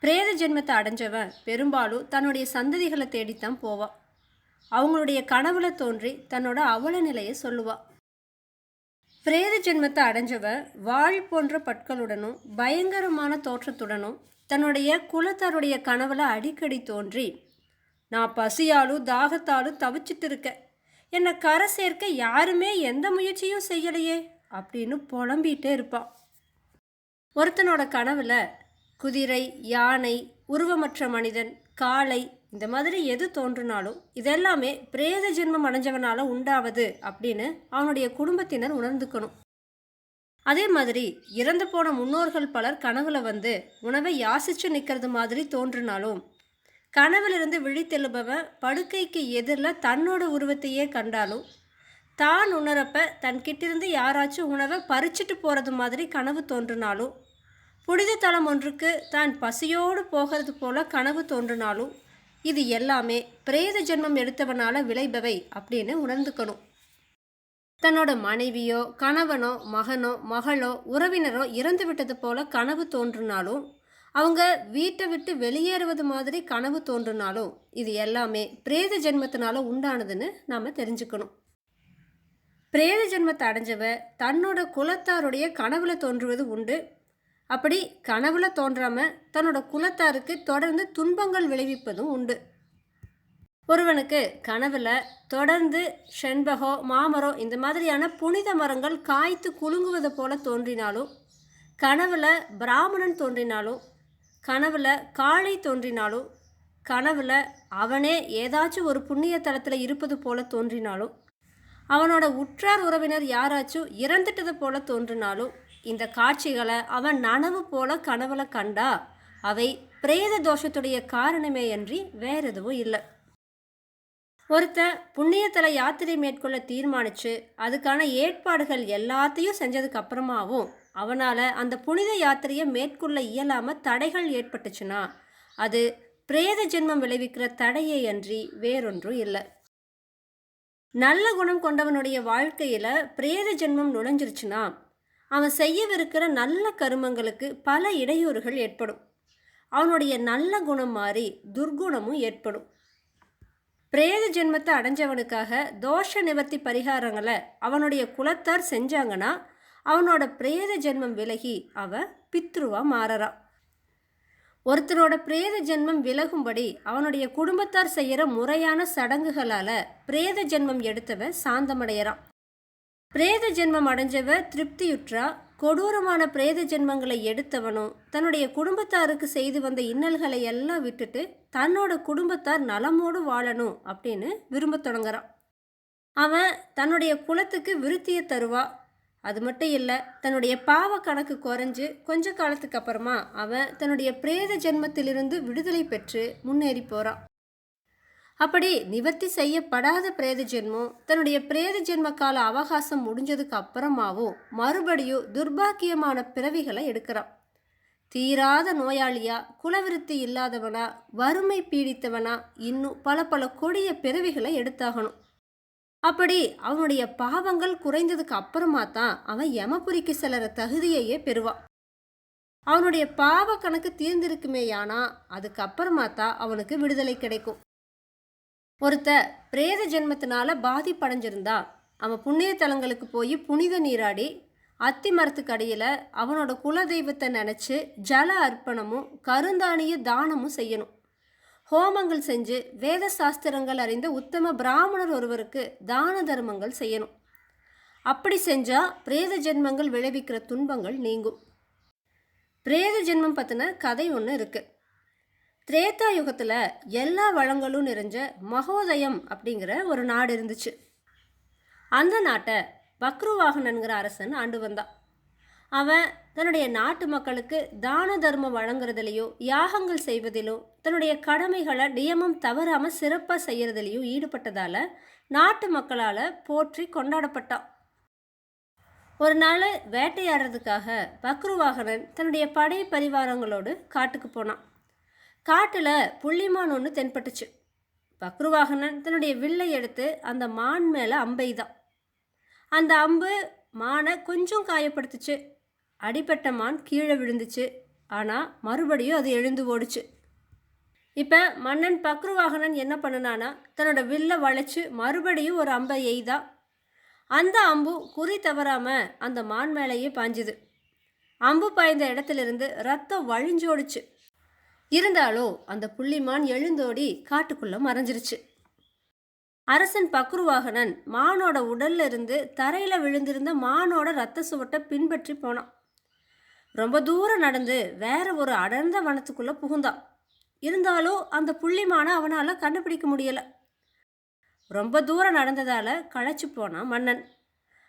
பிரேத ஜென்மத்தை அடைஞ்சவன் பெரும்பாலும் தன்னுடைய சந்ததிகளை தேடித்தான் போவான் அவங்களுடைய கனவுல தோன்றி தன்னோட அவல நிலையை சொல்லுவா. பிரேத ஜென்மத்தை அடைஞ்சவன் வாழ் போன்ற பற்களுடனும் பயங்கரமான தோற்றத்துடனும் தன்னுடைய குலத்தாருடைய கனவுல அடிக்கடி தோன்றி நான் பசியாலும் தாகத்தாலும் தவிச்சிட்டு இருக்கேன் என்னை கரை சேர்க்க யாருமே எந்த முயற்சியும் செய்யலையே அப்படின்னு புலம்பிகிட்டே இருப்பான் ஒருத்தனோட கனவில் குதிரை யானை உருவமற்ற மனிதன் காளை இந்த மாதிரி எது தோன்றினாலும் இதெல்லாமே பிரேத ஜென்மம் அடைஞ்சவனால உண்டாவது அப்படின்னு அவனுடைய குடும்பத்தினர் உணர்ந்துக்கணும். அதே மாதிரி இறந்து போன முன்னோர்கள் பலர் கனவுல வந்து உணவை யாசிச்சு நிற்கிறது மாதிரி தோன்றினாலும் கனவிலிருந்து விழித்தெழுபவன் படுக்கைக்கு எதிரில் தன்னோட உருவத்தையே கண்டாலும் தான் உணரப்ப தன்கிட்டிருந்து யாராச்சும் உணவை பறிச்சிட்டு போகிறது மாதிரி கனவு தோன்றினாலும் புனித தலம் ஒன்றுக்கு தான் பசியோடு போகிறது போல கனவு தோன்றினாலும் இது எல்லாமே பிரேத ஜென்மம் எடுத்தவனால விளைபவை அப்படின்னு உணர்ந்துக்கணும். தன்னோட மனைவியோ கணவனோ மகனோ மகளோ உறவினரோ இறந்து விட்டது போல கனவு தோன்றினாலும் அவங்க வீட்டை விட்டு வெளியேறுவது மாதிரி கனவு தோன்றினாலும் இது எல்லாமே பிரேத ஜென்மத்தினால உண்டானதுன்னு நாம் தெரிஞ்சுக்கணும். பிரேத ஜென்மத்தை அடைஞ்சவ தன்னோட குலத்தாருடைய கனவுல தோன்றுவது உண்டு அப்படி கனவுல தோன்றாம தன்னோட குலத்தாருக்கு தொடர்ந்து துன்பங்கள் விளைவிப்பதும் உண்டு. ஒருவனுக்கு கனவுல தொடர்ந்து செண்பகோ மாமரம் இந்த மாதிரியான புனித மரங்கள் காய்த்து குலுங்குவது போல தோன்றினாலும் கனவுல பிராமணன் தோன்றினாலும் கனவுல காளை தோன்றினாலும் கனவுல அவனே ஏதாச்சும் ஒரு புண்ணிய தலத்தில் இருப்பது போல தோன்றினாலும் அவனோட உற்றார் உறவினர் யாராச்சும் இறந்துட்டது போல தோன்றினாலும் இந்த காட்சிகளை அவன் நனவு போல கனவுல கண்டா அவை பிரேத தோஷத்துடைய காரணமே அன்றி வேற எதுவும் இல்லை. ஒருத்தன் புண்ணியத்தில் யாத்திரை மேற்கொள்ள தீர்மானித்து அதுக்கான ஏற்பாடுகள் எல்லாத்தையும் செஞ்சதுக்கு அப்புறமாவும் அவனால் அந்த புனித யாத்திரையை மேற்கொள்ள இயலாமல் தடைகள் ஏற்பட்டுச்சுன்னா அது பிரேத ஜென்மம் விளைவிக்கிற தடையே அன்றி வேறொன்றும் இல்லை. நல்ல குணம் கொண்டவனுடைய வாழ்க்கையில் பிரேத ஜென்மம் நுழைஞ்சிருச்சுன்னா அவன் செய்யவிருக்கிற நல்ல கருமங்களுக்கு பல இடையூறுகள் ஏற்படும். அவனுடைய நல்ல குணம் மாறி துர்குணமும் ஏற்படும். பிரேத ஜென்மத்தை அடைஞ்சவனுக்காக தோஷ நிவர்த்தி பரிகாரங்களை அவனுடைய குலத்தார் செஞ்சாங்கன்னா அவனோட பிரேத ஜென்மம் விலகி அவன் பித்ருவா மாறறான் ஒருத்தரோட பிரேத ஜென்மம் விலகும்படி அவனுடைய குடும்பத்தார் செய்கிற முறையான சடங்குகளால் பிரேத ஜென்மம் எடுத்தவன் சாந்தமடையறான். பிரேத ஜென்மம் அடைஞ்சவ திருப்தியுற்றா? கொடூரமான பிரேத ஜென்மங்களை எடுத்தவனும் தன்னுடைய குடும்பத்தாருக்கு செய்து வந்த இன்னல்களை எல்லாம் விட்டுட்டு தன்னோட குடும்பத்தார் நலமோடு வாழணும் அப்படின்னு விரும்ப தொடங்குறான். அவன் தன்னுடைய குலத்துக்கு விருத்தியை தருவா. அது மட்டும் இல்லை தன்னுடைய பாவ கணக்கு குறைஞ்சு கொஞ்ச காலத்துக்கு அப்புறமா அவன் தன்னுடைய பிரேத ஜென்மத்திலிருந்து விடுதலை பெற்று முன்னேறி போகிறான் அப்படி நிவர்த்தி செய்யப்படாத பிரேத ஜென்மம் தன்னுடைய பிரேத ஜென்ம கால அவகாசம் முடிஞ்சதுக்கு அப்புறமாவும் மறுபடியும் துர்பாக்கியமான பிறவிகளை எடுக்கிறான். தீராத நோயாளியா குலவிருத்தி இல்லாதவனா வறுமை பீடித்தவனா இன்னும் பல பல கொடிய பிறவிகளை எடுத்தாகணும். அப்படி அவனுடைய பாவங்கள் குறைந்ததுக்கு அப்புறமா தான் அவன் யமபுரிக்கு செல்லுற தகுதியையே பெறுவான். அவனுடைய பாவ கணக்கு தீர்ந்திருக்குமேயானா அதுக்கப்புறமா தான் அவனுக்கு விடுதலை கிடைக்கும். ஒருத்த பிரேத ஜென்மத்தினால பாதிப்படைஞ்சிருந்தா அவன் புண்ணிய தலங்களுக்கு போய் புனித நீராடி அத்தி மரத்துக்கு அடியில் அவனோட குலதெய்வத்தை நினச்சி ஜல அர்ப்பணமும் கருந்தானிய தானமும் செய்யணும். ஹோமங்கள் செஞ்சு வேத சாஸ்திரங்கள் அறிந்த உத்தம பிராமணர் ஒருவருக்கு தான தர்மங்கள் செய்யணும். அப்படி செஞ்சால் பிரேத ஜென்மங்கள் விளைவிக்கிற துன்பங்கள் நீங்கும். பிரேத ஜென்மம் பற்றின கதை ஒன்று இருக்குது திரேதா யுகத்தில் எல்லா வளங்களும் நிறைஞ்ச மகோதயம் அப்படிங்கிற ஒரு நாடு இருந்துச்சு. அந்த நாட்டை பக்ருவாகனன்கிற அரசன் ஆண்டு வந்தான் அவன் தன்னுடைய நாட்டு மக்களுக்கு தான தர்மம் வழங்குறதுலையோ யாகங்கள் செய்வதிலும் தன்னுடைய கடமைகளை நியமம் தவறாமல் சிறப்பாக செய்கிறதுலையும் ஈடுபட்டதால் நாட்டு மக்களால் போற்றி கொண்டாடப்பட்டான் ஒரு நாள் வேட்டையாடுறதுக்காக பக்ருவாகனன் தன்னுடைய படை பரிவாரங்களோடு காட்டுக்கு போனான். காட்டில் புள்ளிமான் ஒன்று தென்பட்டுச்சு. பக்ருவாகனன் தன்னுடைய வில்லை எடுத்து அந்த மான் மேலே அம்பெய்தான். அந்த அம்பு மானை கொஞ்சம் காயப்படுத்துச்சு. அடிப்பட்ட மான் கீழே விழுந்துச்சு. ஆனால் மறுபடியும் அது எழுந்து ஓடுச்சு. இப்போ மன்னன் பக்ருவாகனன் என்ன பண்ணுனானா தன்னோட வில்லை வளைச்சு மறுபடியும் ஒரு அம்பை எய்தா. அந்த அம்பு குறி தவறாமல் அந்த மான் மேலேயே பாஞ்சுது. அம்பு பாய்ந்த இடத்துலேருந்து ரத்தம் வழிஞ்சோடுச்சு. இருந்தாலும் அந்த புள்ளிமான் எழுந்தோடி காட்டுக்குள்ள மறைஞ்சிருச்சு. அரசன் பக்ருவாகனன் மானோட உடல்ல இருந்து தரையில விழுந்திருந்த மானோட ரத்த சுவட்டை பின்பற்றி போனான். ரொம்ப தூரம் நடந்து வேற ஒரு அடர்ந்த வனத்துக்குள்ள புகுந்தான். இருந்தாலும் அந்த புள்ளிமானை அவனால கண்டுபிடிக்க முடியல. ரொம்ப தூரம் நடந்ததால களைச்சு போனான் மன்னன்.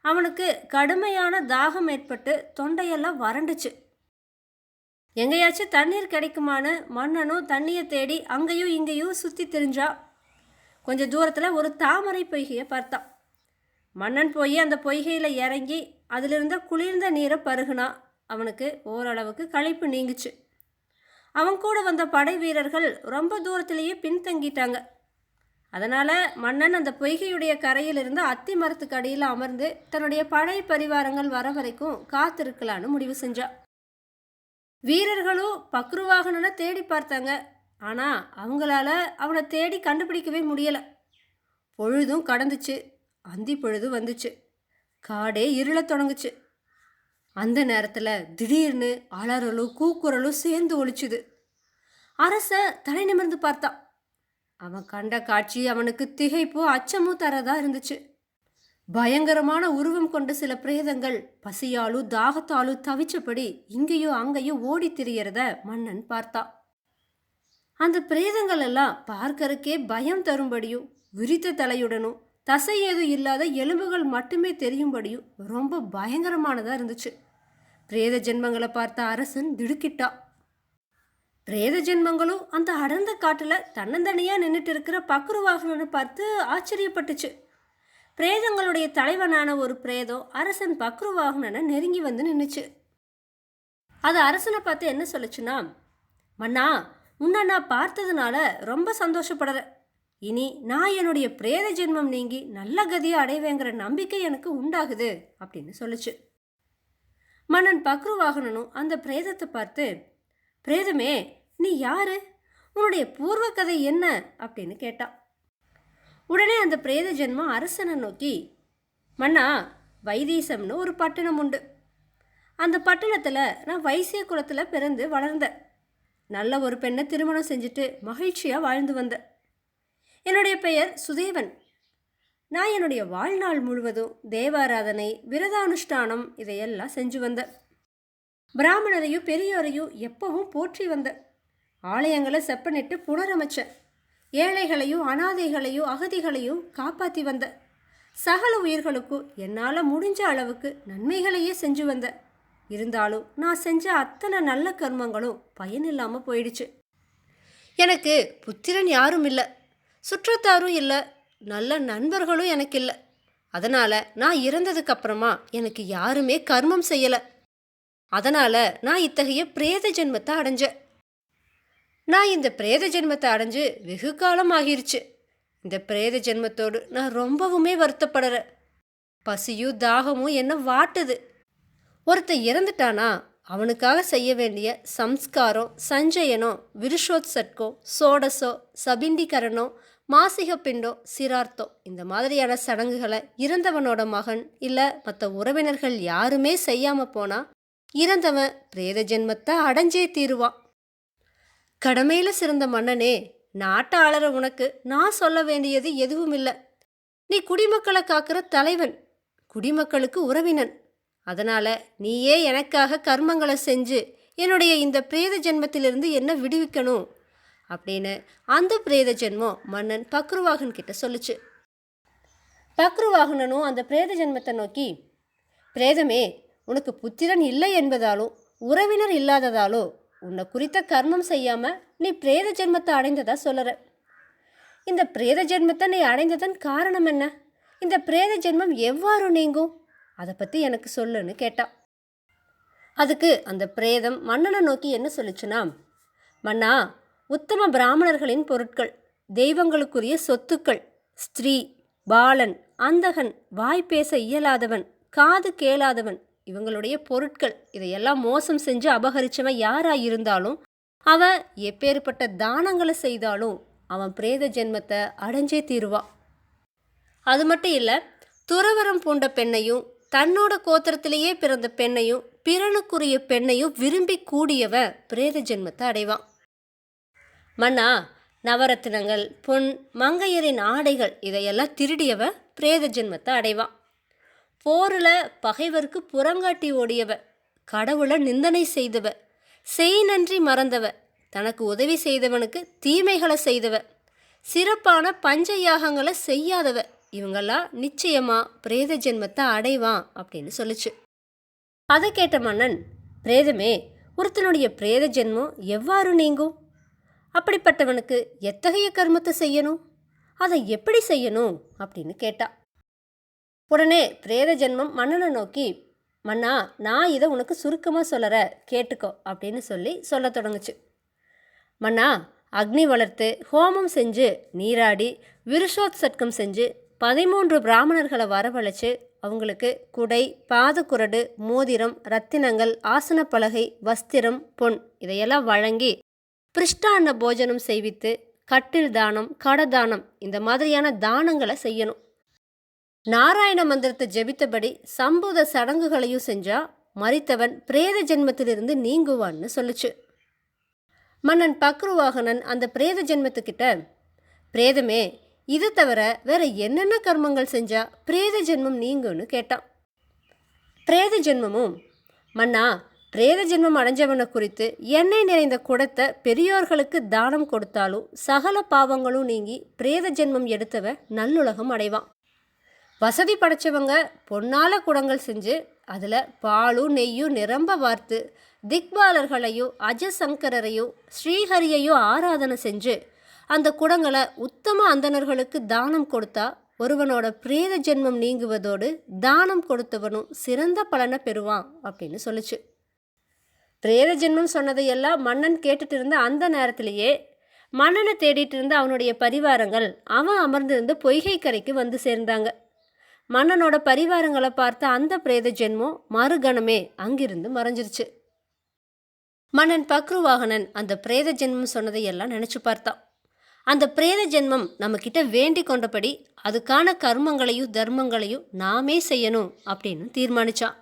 அவனுக்கு கடுமையான தாகம் ஏற்பட்டு தொண்டையெல்லாம் வறண்டுச்சு. எங்கேயாச்சும் தண்ணீர் கிடைக்குமான்னு மன்னனும் தண்ணியை தேடி அங்கேயும் இங்கேயும் சுற்றி திரிஞ்சா. கொஞ்சம் தூரத்தில் ஒரு தாமரை பொய்கையை பார்த்தான். மன்னன் போய் அந்த பொய்கையில் இறங்கி அதிலிருந்த குளிர்ந்த நீரை பருகுனா. அவனுக்கு ஓரளவுக்கு களைப்பு நீங்குச்சு. அவன் கூட வந்த படை வீரர்கள் ரொம்ப தூரத்திலேயே பின்தங்கிட்டாங்க. அதனால் மன்னன் அந்த பொய்கையுடைய கரையில் அத்தி மரத்துக்கு அடியில் அமர்ந்து தன்னுடைய படை பரிவாரங்கள் வர வரைக்கும் காத்திருக்கலான்னு முடிவு செஞ்சான். வீரர்களும் பக்ருவாகனனை தேடி பார்த்தாங்க. ஆனால் அவங்களால அவனை தேடி கண்டுபிடிக்கவே முடியலை. பொழுதும் கடந்துச்சு. அந்தி பொழுது வந்துச்சு. காடே இருளத் தொடங்குச்சு. அந்த நேரத்தில் திடீர்னு அலறலும் கூக்குரலும் சேர்ந்து ஒழிச்சுது அரசன் தலை நிமிர்ந்து பார்த்தான். அவன் கண்ட காட்சி அவனுக்கு திகைப்பும் அச்சமும் தரதா இருந்துச்சு. பயங்கரமான உருவம் கொண்ட சில பிரேதங்கள் பசியாலும் தாகத்தாலும் தவிச்சபடி இங்கேயோ அங்கேயோ ஓடித் திரியறத மன்னன் பார்த்தா. அந்த பிரேதங்கள் எல்லாம் பார்க்கறக்கே பயம் தரும்படியும் விரித்த தலையுடனும் தசை ஏதும் இல்லாத எலும்புகள் மட்டுமே தெரியும்படியும் ரொம்ப பயங்கரமானதாக இருந்துச்சு. பிரேத ஜென்மங்களை பார்த்த அரசன் திடுக்கிட்டா. பிரேத ஜென்மங்களும் அந்த அடர்ந்த காட்டில் தன்னந்தனியாக நின்றுட்டு இருக்கிற பக்ருவாகனனை பார்த்து ஆச்சரியப்பட்டுச்சு. பிரேதங்களுடைய தலைவனான ஒரு பிரேதம் அரசன் பக்ருவாகனனை நெருங்கி வந்து நின்றுச்சு அது அரசனை பார்த்து என்ன சொல்லுச்சுன்னா மன்னா உன்னை நான் பார்த்ததுனால ரொம்ப சந்தோஷப்படுறேன் இனி நான் என்னுடைய பிரேத ஜென்மம் நீங்கி நல்ல கதியை அடைவேங்கிற நம்பிக்கை எனக்கு உண்டாகுது அப்படின்னு சொல்லுச்சு. மன்னன் பக்ருவாகனனும் அந்த பிரேதத்தை பார்த்து பிரேதமே நீ யாரு? உன்னுடைய பூர்வ கதை என்ன? அப்படின்னு கேட்டான் உடனே அந்த பிரேத ஜென்மம் அரசனை நோக்கி மன்னா வைதீசம்னு ஒரு பட்டணம் உண்டு. அந்த பட்டணத்தில் நான் வைசிய குலத்தில் பிறந்து வளர்ந்தேன். நல்ல ஒரு பெண்ணை திருமணம் செஞ்சுட்டு மகிழ்ச்சியாக வாழ்ந்து வந்தேன். என்னுடைய பெயர் சுதேவன். நான் என்னுடைய வாழ்நாள் முழுவதும் தேவாராதனை விரதானுஷ்டானம் இதையெல்லாம் செஞ்சு வந்தேன். பிராமணரையும் பெரியோரையும் எப்பவும் போற்றி வந்தேன். ஆலயங்களை செப்பனிட்டு புனரமைச்சேன். ஏழைகளையும் அனாதைகளையும் அகதிகளையும் காப்பாற்றி வந்தேன் சகல உயிர்களுக்கும் என்னால் முடிஞ்ச அளவுக்கு நன்மைகளையே செஞ்சு வந்தேன் இருந்தாலும் நான் செஞ்ச அத்தனை நல்ல கர்மங்களும் பயனில்லாமல் போயிடுச்சு. எனக்கு புத்திரன் யாரும் இல்லை. சுற்றத்தாரும் இல்லை. நல்ல நண்பர்களும் எனக்கு இல்லை. அதனால் நான் இறந்ததுக்கு அப்புறமா எனக்கு யாருமே கர்மம் செய்யலை. அதனால் நான் இத்தகைய பிரேத ஜென்மத்தை அடைஞ்சேன். நான் இந்த பிரேத ஜென்மத்தை அடைஞ்சு வெகு காலம் ஆகிருச்சு இந்த பிரேத ஜென்மத்தோடு நான் ரொம்பவுமே வருத்தப்படுறேன் பசியும் தாகமும் என்ன வாட்டுது? ஒருத்தன் இறந்துட்டானா? அவனுக்காக செய்ய வேண்டிய சம்ஸ்காரம் சஞ்சயனம் விருஷோத்சட்கோ சோடசோ சபிண்டிகரணோ மாசிக பிண்டோ சிரார்த்தோ இந்த மாதிரியான சடங்குகளை இறந்தவனோட மகன் இல்லை மற்ற உறவினர்கள் யாருமே செய்யாமல் போனால் இறந்தவன் பிரேத ஜென்மத்தை அடைஞ்சே தீருவான். கடமையில் சிறந்த மன்னனே நாட்டை ஆளற உனக்கு நான் சொல்ல வேண்டியது எதுவும் இல்லை. நீ குடிமக்களை காக்கிற தலைவன் குடிமக்களுக்கு உறவினன். அதனால நீயே எனக்காக கர்மங்களை செஞ்சு என்னுடைய இந்த பிரேத ஜென்மத்திலிருந்து என்ன விடுவிக்கணும் அப்படின்னு அந்த பிரேத ஜென்மம் மன்னன் பக்ருவாகன் கிட்ட சொல்லுச்சு. பக்ருவாகனனும் அந்த பிரேத ஜென்மத்தை நோக்கி பிரேதமே உனக்கு புத்திரன் இல்லை என்பதாலும் உறவினர் இல்லாததாலோ உன்னை குறித்த கர்மம் செய்யாம நீ பிரேத ஜென்மத்தை அடைந்ததா சொல்லற. இந்த பிரேத ஜென்மத்தை நீ அடைந்ததன் காரணம் என்ன? இந்த பிரேத ஜென்மம் எவ்வாறு நீங்கும்? அதை பற்றி எனக்கு சொல்லுன்னு கேட்டான் அதுக்கு அந்த பிரேதம் மன்னனை நோக்கி என்ன சொல்லுச்சுன்னா மன்னா உத்தம பிராமணர்களின் பொருட்கள் தெய்வங்களுக்குரிய சொத்துக்கள் ஸ்திரீ பாலன் அந்தகன் வாய் பேச இயலாதவன் காது கேளாதவன் இவங்களுடைய பொருட்கள் இதையெல்லாம் மோசம் செஞ்சு அபகரிச்சவன் யாராக இருந்தாலும் அவன் எப்பேற்பட்ட தானங்களை செய்தாலும் அவன் பிரேத ஜென்மத்தை அடைஞ்சே தீருவான் அது மட்டும் இல்லை துறவரம் பூண்ட பெண்ணையும் தன்னோட கோத்திரத்திலேயே பிறந்த பெண்ணையும் பிறனுக்குரிய பெண்ணையும் விரும்பி கூடியவன் பிரேத ஜென்மத்தை அடைவான் மன்னா நவரத்தினங்கள் பொன் மங்கையரின் ஆடைகள் இதையெல்லாம் திருடியவ பிரேத ஜென்மத்தை அடைவான் போரில் பகைவருக்கு புறங்காட்டி ஓடியவ கடவுளை நிந்தனை செய்தவ செய் நன்றி மறந்தவ தனக்கு உதவி செய்தவனுக்கு தீமைகளை செய்தவ சிறப்பான பஞ்ச யாகங்களை செய்யாதவ இவங்கெல்லாம் நிச்சயமா பிரேத ஜென்மத்தை அடைவான் அப்படின்னு சொல்லுச்சு. அதை கேட்ட மன்னன் பிரேதமே ஒருத்தனுடைய பிரேத ஜென்மம் எவ்வாறு நீங்கும்? அப்படிப்பட்டவனுக்கு எத்தகைய கர்மத்தை செய்யணும்? அதை எப்படி செய்யணும்? அப்படின்னு கேட்டா உடனே பிரேத ஜென்மம் மன்னனை நோக்கி மன்னா நான் இதை உனக்கு சுருக்கமாக சொல்லற கேட்டுக்கோ அப்படின்னு சொல்லி சொல்லத் தொடங்குச்சு. மன்னா அக்னி வளர்த்து ஹோமம் செஞ்சு நீராடி விருஷோத் சட்கம் செஞ்சு பதிமூன்று பிராமணர்களை வரவழைச்சு அவங்களுக்கு குடை பாதக்குரடு மோதிரம் ரத்தினங்கள் ஆசனப்பலகை வஸ்திரம் பொன் இதையெல்லாம் வழங்கி பிருஷ்டான்ன போஜனம் செய்வித்து கட்டில் தானம் கடதானம் இந்த மாதிரியான தானங்களை செய்யணும். நாராயண மந்திரத்தை ஜெபித்தபடி சம்பூத சடங்குகளையும் செஞ்சா மறித்தவன் பிரேத ஜென்மத்திலிருந்து நீங்குவான்னு சொல்லுச்சு. மன்னன் பக்ருவாகனன் அந்த பிரேத ஜென்மத்துக்கிட்ட பிரேதமே இது தவிர வேற என்னென்ன கர்மங்கள் செஞ்சா பிரேத ஜென்மம் நீங்கும்னு கேட்டான். பிரேத ஜென்மமும் மன்னா பிரேத ஜென்மம் அடைஞ்சவனை குறித்து எண்ணெய் நிறைந்த குடத்தை பெரியோர்களுக்கு தானம் கொடுத்தாலும் சகல பாவங்களும் நீங்கி பிரேத ஜென்மம் எடுத்தவன் நல்லுலகம் அடைவான். வசதி படைச்சவங்க பொன்னால குடங்கள் செஞ்சு அதில் பாலும் நெய்யும் நிரம்ப வார்த்து திக்பாலர்களையும் அஜசங்கரரையும் ஸ்ரீஹரியையும் ஆராதனை செஞ்சு அந்த குடங்களை உத்தம அந்தணர்களுக்கு தானம் கொடுத்தா ஒருவனோட பிரேத ஜென்மம் நீங்குவதோடு தானம் கொடுத்தவனும் சிறந்த பலனை பெறுவான் அப்படின்னு சொல்லுச்சு. பிரேத ஜென்மம் சொன்னதையெல்லாம் மன்னன் கேட்டுட்டு இருந்த அந்த நேரத்திலேயே மன்னனை தேடிட்டு இருந்த அவனுடைய பரிவாரங்கள் அவன் அமர்ந்திருந்த பொய்கை கரைக்கு வந்து சேர்ந்தாங்க. மன்னனோட பரிவாரங்களை பார்த்த அந்த பிரேத ஜென்மம் மறுகணமே அங்கிருந்து மறைஞ்சிருச்சு. மன்னன் பக்ருவாகனன் அந்த பிரேத ஜென்மம் சொன்னதையெல்லாம் நினச்சி பார்த்தான். அந்த பிரேத ஜென்மம் நம்மக்கிட்ட வேண்டி கொண்டபடி அதுக்கான கர்மங்களையும் தர்மங்களையும் நாமே செய்யணும் அப்படின்னு தீர்மானித்தான்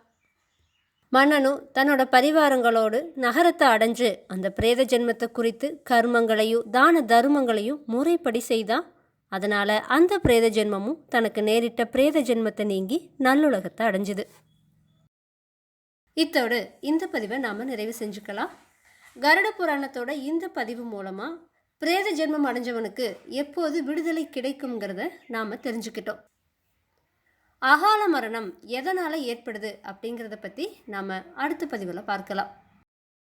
மன்னனும் தன்னோட பரிவாரங்களோடு நகரத்தை அடைஞ்சு அந்த பிரேத ஜென்மத்தை குறித்து கர்மங்களையும் தான தர்மங்களையும் முறைப்படி செய்தான். அதனால் அந்த பிரேத ஜென்மமும் தனக்கு நேரிட்ட பிரேத ஜென்மத்தை நீங்கி நல்லுலகத்தை அடைஞ்சுது. இத்தோடு இந்த பதிவை நாம் நிறைவு செஞ்சுக்கலாம். கருட புராணத்தோட இந்த பதிவு மூலமாக பிரேத ஜென்மம் அடைஞ்சவனுக்கு எப்போது விடுதலை கிடைக்குங்கிறத நாம் தெரிஞ்சுக்கிட்டோம். அகால மரணம் எதனால் ஏற்படுது அப்படிங்கிறத பற்றி நாம் அடுத்த பதிவில் பார்க்கலாம்.